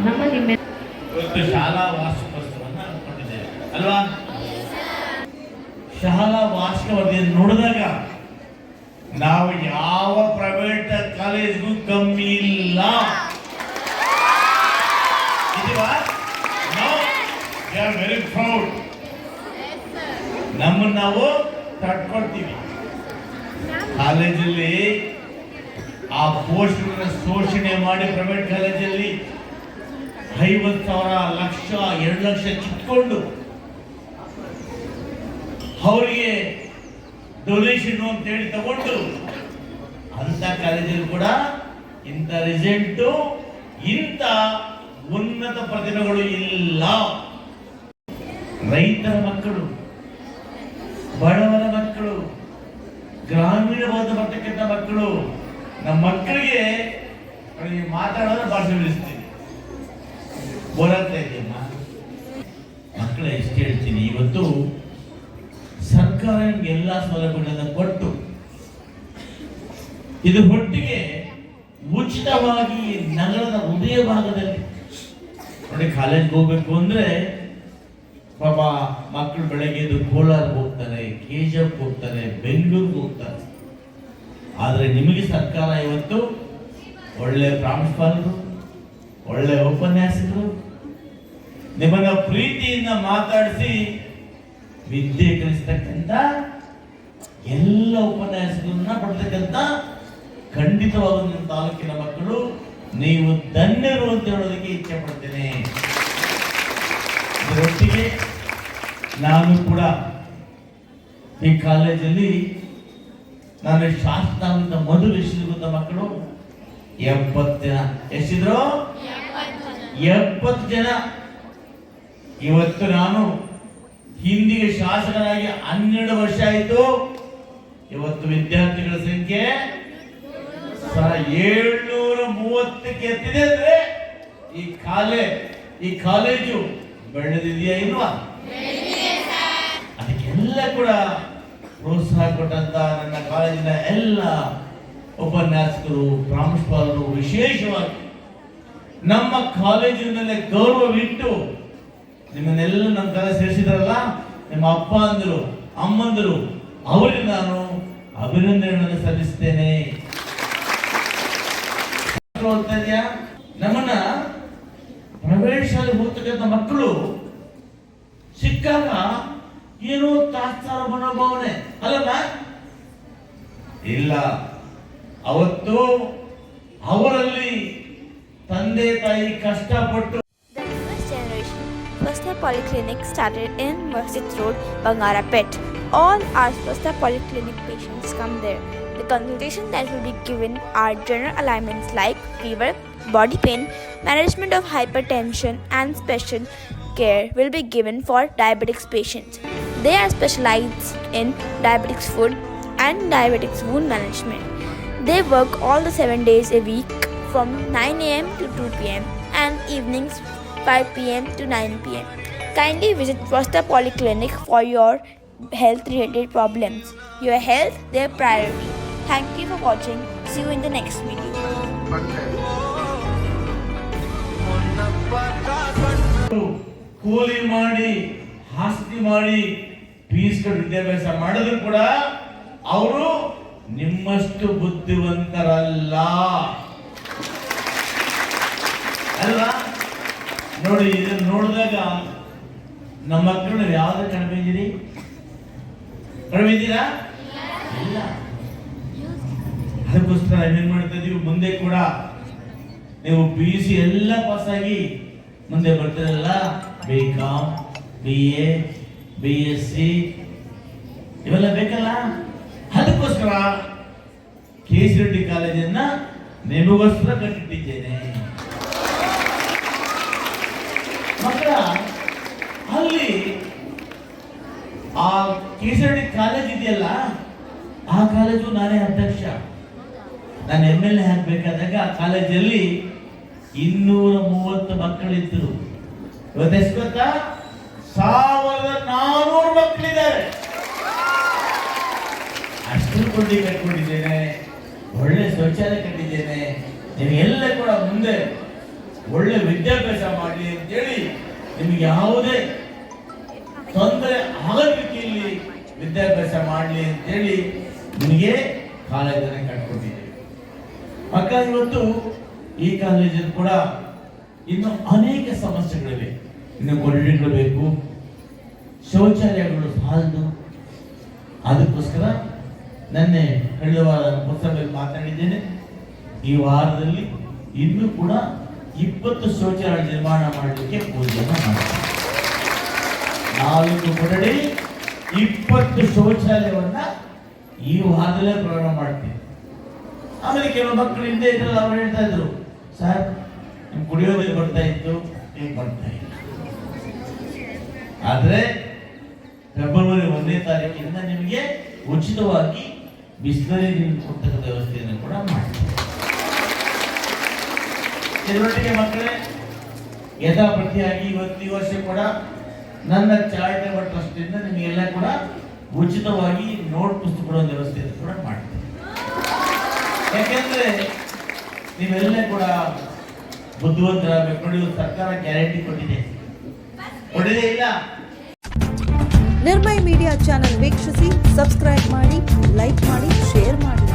ನಮ್ಮ ನಿಮ್ಮ ಇವತ್ತು ಶಾಲಾ ವಾರ್ಷಿಕೋತ್ಸವವನ್ನು ಹಮ್ಮಿಕೊಂಡಿದ್ದೇವೆ ಅಲ್ವಾ? ಶಾಲಾ ವಾರ್ಷಿಕ ವರದಿಯನ್ನು ನೋಡಿದಾಗ ನಾವು ಯಾವ ಪ್ರೈವೇಟ್ ಕಾಲೇಜ್ಗೂ ಕಮ್ಮಿ ಇಲ್ಲ. ವೆರಿ ಪ್ರೌಡ್ ನಮ್ಮನ್ನು ನಾವು ತಡ್ಕೊಳ್ತೀವಿ ಕಾಲೇಜಲ್ಲಿ ಆ ಪೋಷಕರ ಶೋಷಣೆ ಮಾಡಿ ಪ್ರೈವೇಟ್ ಕಾಲೇಜಲ್ಲಿ ಐವತ್ತು ಸಾವಿರ ಲಕ್ಷ, ಎರಡು ಲಕ್ಷ ಕಿತ್ಕೊಂಡು ಅವರಿಗೆ ಡೊನೇಷನ್ ಅಂತ ಹೇಳಿ ತಗೊಂಡು ಅಂತ ಕಾಲೇಜಲ್ಲಿ ಕೂಡ ಇಂಥ ರಿಸಲ್ಟು ಇಂಥ ಉನ್ನತ ಪ್ರತಿಭೆಗಳು ಇಲ್ಲ. ರೈತರ ಮಕ್ಕಳು, ಬಡವರ ಮಕ್ಕಳು, ಗ್ರಾಮೀಣ ಭಾಗದ ಬರ್ತಕ್ಕಂಥ ಮಕ್ಕಳು, ನಮ್ಮ ಮಕ್ಕಳಿಗೆ ಮಾತಾಡೋದ್ರೆ ಭಾಷೆ ಬಿಡಿಸ್ತೀವಿ ಬೋರಾಗ್ತಾ ಇದೆಯಮ್ಮ ಮಕ್ಕಳ ಎಷ್ಟು ಹೇಳ್ತೀನಿ. ಇವತ್ತು ಸರ್ಕಾರ ಎಲ್ಲ ಸೌಲಭ್ಯಗಳನ್ನು ಕೊಟ್ಟು ಇದು ಒಟ್ಟಿಗೆ ಉಚಿತವಾಗಿ ನಗರದ ಹೃದಯ ಭಾಗದಲ್ಲಿ ನೋಡಿ ಕಾಲೇಜ್ಗೆ ಹೋಗ್ಬೇಕು ಅಂದ್ರೆ ಪಾಪ ಮಕ್ಕಳು ಬೆಳಗ್ಗೆ ಎದ್ದು ಕೋಲಾರ್ಗೆ ಹೋಗ್ತಾರೆ ಕೆಜಿಎಫ್ ಹೋಗ್ತಾರೆ, ಬೆಂಗಳೂರಿಗೆ ಹೋಗ್ತಾರೆ. ಆದರೆ ನಿಮಗೆ ಸರ್ಕಾರ ಇವತ್ತು ಒಳ್ಳೆ ಪ್ರಾಂಶುಪಾಲರು, ಒಳ್ಳೆ ಉಪನ್ಯಾಸಕರು ನಿಮ್ಮನ್ನ ಪ್ರೀತಿಯಿಂದ ಮಾತಾಡಿಸಿ ವಿದ್ಯೆ ಕಲಿಸ್ತಕ್ಕಂಥ ಎಲ್ಲ ಉಪನ್ಯಾಸಗಳನ್ನ ಪಡ್ತಕ್ಕಂಥ ಖಂಡಿತವಾದ ನಿಮ್ಮ ತಾಲೂಕಿನ ಮಕ್ಕಳು ನೀವು ಧನ್ಯರು ಅಂತ ಹೇಳೋದಕ್ಕೆ ಇಚ್ಛೆ ಪಡ್ತೇನೆ. ಇದರೊಟ್ಟಿಗೆ ನಾನು ಕೂಡ ಈ ಕಾಲೇಜಲ್ಲಿ ನಾನು ಶಾಸ್ತ್ರಾಂತ ಮೊದಲು ಎಷ್ಟಿದ್ರು ಗೊತ್ತಾ ಮಕ್ಕಳು ಎಪ್ಪತ್ತು ಜನ. ಎಷ್ಟಿದ್ರು ಎಪ್ಪತ್ತು ಜನ. ಇವತ್ತು ನಾನು ಹಿಂದಿಗೆ ಶಾಸಕನಾಗಿ ಹನ್ನೆರಡು ವರ್ಷ ಆಯಿತು. ಇವತ್ತು ವಿದ್ಯಾರ್ಥಿಗಳ ಸಂಖ್ಯೆ ಏಳ್ನೂರ ಮೂವತ್ತಕ್ಕೆ ಎತ್ತಿದೆ ಅಂದ್ರೆ ಈ ಕಾಲೇ, ಈ ಕಾಲೇಜು ಬೆಳೆದಿದೆಯಾ ಇಲ್ವಾ? ಅದಕ್ಕೆಲ್ಲ ಕೂಡ ಪ್ರೋತ್ಸಾಹ ಕೊಟ್ಟಂತ ನನ್ನ ಕಾಲೇಜಿನ ಎಲ್ಲ ಉಪನ್ಯಾಸಕರು, ಪ್ರಾಂಶುಪಾಲರು ವಿಶೇಷವಾಗಿ ನಮ್ಮ ಕಾಲೇಜಿನಲ್ಲೇ ಗೌರವವಿಟ್ಟು ನಿಮ್ಮನ್ನೆಲ್ಲ ನಮ್ಮ ಕಲೆ ಸೇರಿಸಿದ್ರಲ್ಲ, ನಿಮ್ಮ ಅಪ್ಪ ಅಂದರು, ಅಮ್ಮಂದರು, ಅವರಿಗೆ ನಾನು ಅಭಿನಂದನೆಗಳನ್ನು ಸಲ್ಲಿಸ್ತೇನೆ? ನಮ್ಮನ್ನ ಪ್ರೈವೇಟ್ ಶಾಲೆ ಹೋಗ್ತಕ್ಕಂಥ ಮಕ್ಕಳು ಸಿಕ್ಕಾಗ ಏನೋ ತಾತ್ಸಾರ ಮನೋಭಾವನೆ, ಅಲ್ಲಮ್ಮ? ಇಲ್ಲ. ಅವತ್ತು ಅವರಲ್ಲಿ ತಂದೆ ತಾಯಿ ಕಷ್ಟಪಟ್ಟು Polyclinic started in Masjid Road, Bangarapet. All our Swasthya Polyclinic patients come there. The consultation that will be given are general alignments like fever, body pain, management of hypertension, and special care will be given for diabetics patients. They are specialized in diabetics food and diabetics wound management. They work all the 7 days a week from 9 am to 2 pm and evenings 5 pm to 9 pm. Kindly visit Swasthya Polyclinic for your health related problems. Your health, their priority. Thank you for watching. See you in the next video. ಕೂಲಿ ಮಾಡಿ ಆಸ್ತಿ ಮಾಡಿ piece ವಿದ್ಯಾಭ್ಯಾಸ ಮಾಡಿದ್ರು ಕೂಡ ಅವರು ನಿಮ್ಮಷ್ಟು ಬುದ್ಧಿವಂತರಲ್ಲ ಅಲ್ವಾ ನೋಡಿ, ಇದನ್ನು ನೋಡಿದಾಗ ನಮ್ಮ ಮಕ್ಕಳು ಯಾವ್ದು ಕಡಿಮೆ ಇದ್ದೀರಿ ಕಡಿಮೆ ಇದ್ದೀರಾ ಇಲ್ಲ. ಅದಕ್ಕೋಸ್ಕರ ಏನ್ ಮಾಡ್ತಾ ಇದೀವಿ? ಮುಂದೆ ಕೂಡ ನೀವು ಪಿ ಯು ಸಿ ಎಲ್ಲ ಪಾಸ್ ಆಗಿ ಮುಂದೆ ಬರ್ತೀರಲ್ಲ B com B A B S C ಇವೆಲ್ಲ ಬೇಕಲ್ಲ? ಅದಕ್ಕೋಸ್ಕರ ಕೆ ಸಿ ರೆಡ್ಡಿ ಕಾಲೇಜನ್ನ ನಿಮಗೋಸ್ಕರ ಕಟ್ಟಿಟ್ಟಿದ್ದೇನೆ. ಮಕ್ಕಳ, ಅಲ್ಲಿ ಆ ಕೆ ಸಿ ರೆಡ್ಡಿ ಕಾಲೇಜ್ ಇದೆಯಲ್ಲ, ಆ ಕಾಲೇಜು ನಾನೇ ಅಧ್ಯಕ್ಷ. ನಾನು ಎಂ ಎಲ್ ಎ ಹಾಕ್ಬೇಕಾದಾಗ ಆ ಕಾಲೇಜಲ್ಲಿ ಇನ್ನೂರ ಮೂವತ್ತು ಮಕ್ಕಳಿದ್ದರು ಇವತ್ತು ಗೊತ್ತಾ? ಸಾವಿರದ ನಾನೂರು ಮಕ್ಕಳಿದ್ದಾರೆ. ಅಷ್ಟು ಕೊಂಡಿ ಕಟ್ಕೊಂಡಿದ್ದೇನೆ. ಒಳ್ಳೆ ಶೌಚಾಲಯ ಕಟ್ಟಿದ್ದೇನೆ. ನಿಮಗೆಲ್ಲ ಕೂಡ ಮುಂದೆ ಒಳ್ಳೆ ವಿದ್ಯಾಭ್ಯಾಸ ಮಾಡಲಿ ಅಂತೇಳಿ ನಿಮ್ಗೆ ಯಾವುದೇ ತೊಂದರೆ ಆಗದ ರೀತಿಯಲ್ಲಿ ವಿದ್ಯಾಭ್ಯಾಸ ಮಾಡಲಿ ಅಂತೇಳಿ ನಿಮಗೆ ಕಾಲೇಜನ್ನು ಕಟ್ಕೊಟ್ಟಿದ್ದೇವೆ. ಮಕ್ಕಳ, ಇವತ್ತು ಈ ಕಾಲೇಜಲ್ಲಿ ಕೂಡ ಇನ್ನು ಅನೇಕ ಸಮಸ್ಯೆಗಳಿವೆ. ಇನ್ನು ಕೊಠಡಿಗಳು ಬೇಕು ಶೌಚಾಲಯಗಳು ಫಾಲ್ದು ಅದಕ್ಕೋಸ್ಕರ ನನ್ನೆ ಕಳೆದ ವಾರ ಪುಸ್ತಕದಲ್ಲಿ ಮಾತಾಡಿದ್ದೇನೆ. ಈ ವಾರದಲ್ಲಿ ಇನ್ನೂ ಕೂಡ ಇಪ್ಪತ್ತು ಶೌಚಾಲಯ ನಿರ್ಮಾಣ ಮಾಡಲಿಕ್ಕೆ ಪೂಜೆಯನ್ನು ಮಾಡ್ತಾರೆ. ನಾಲ್ಕು ಕೊಠಡಿ ಇಪ್ಪತ್ತು ಶೌಚಾಲಯವನ್ನ ಈ ವಾರದಲ್ಲೇ ಪ್ರಾರಂಭ ಮಾಡ್ತೀವಿ. ಆಮೇಲೆ ಕೆಲವು ಮಕ್ಕಳು ಹಿಂದೆ ಇದ್ರಲ್ಲ ಅವ್ರು ಹೇಳ್ತಾ ಇದ್ರು ಸರ್ ನಿಮ್ ಕುಡಿಯೋ ನೀರು ಬರ್ತಾ ಇತ್ತು? ಹೇಗೆ ಬರ್ತಾ ಇಲ್ಲ ಆದ್ರೆ ಫೆಬ್ರವರಿ ಒಂದನೇ ತಾರೀಕಿನಿಂದ ನಿಮಗೆ ಉಚಿತವಾಗಿ ಬಿಸ್ಲರಿ ನೀರು ಕೊಡ್ತಕ್ಕಂಥ ವ್ಯವಸ್ಥೆಯನ್ನು ಕೂಡ ಮಾಡ್ತೀವಿ. ಇದರೊಟ್ಟಿಗೆ ಮಕ್ಕಳೇ ಯಥಾಪ್ರತಿಯಾಗಿ ಇವತ್ತು ಈ ವರ್ಷ ಕೂಡ ನನ್ನ ಚಾರಿಟೇಬಲ್ ಟ್ರಸ್ಟ್ ಇಂದ ನಿಮಗೆಲ್ಲ ಕೂಡ ಉಚಿತವಾಗಿ ನೋಟ್ ಪುಸ್ತಕ ವ್ಯವಸ್ಥೆಯನ್ನು ಕೂಡ ಮಾಡ್ತೀನಿ. ಯಾಕೆಂದ್ರೆ ನೀವೆಲ್ಲ ಕೂಡ ಬುದ್ಧಿವಂತರಾಗಬೇಕು. ನೋಡಿ ಸರ್ಕಾರ ಗ್ಯಾರಂಟಿ ಕೊಟ್ಟಿದೆ. ಕೊಟ್ಟಿದೆ ಇಲ್ಲ? ನಿರ್ಮಯ ಮೀಡಿಯಾ ಚಾನೆಲ್ ವೀಕ್ಷಿಸಿ ಸಬ್ಸ್ಕ್ರೈಬ್ ಮಾಡಿ ಲೈಕ್ ಮಾಡಿ ಶೇರ್ ಮಾಡಿ.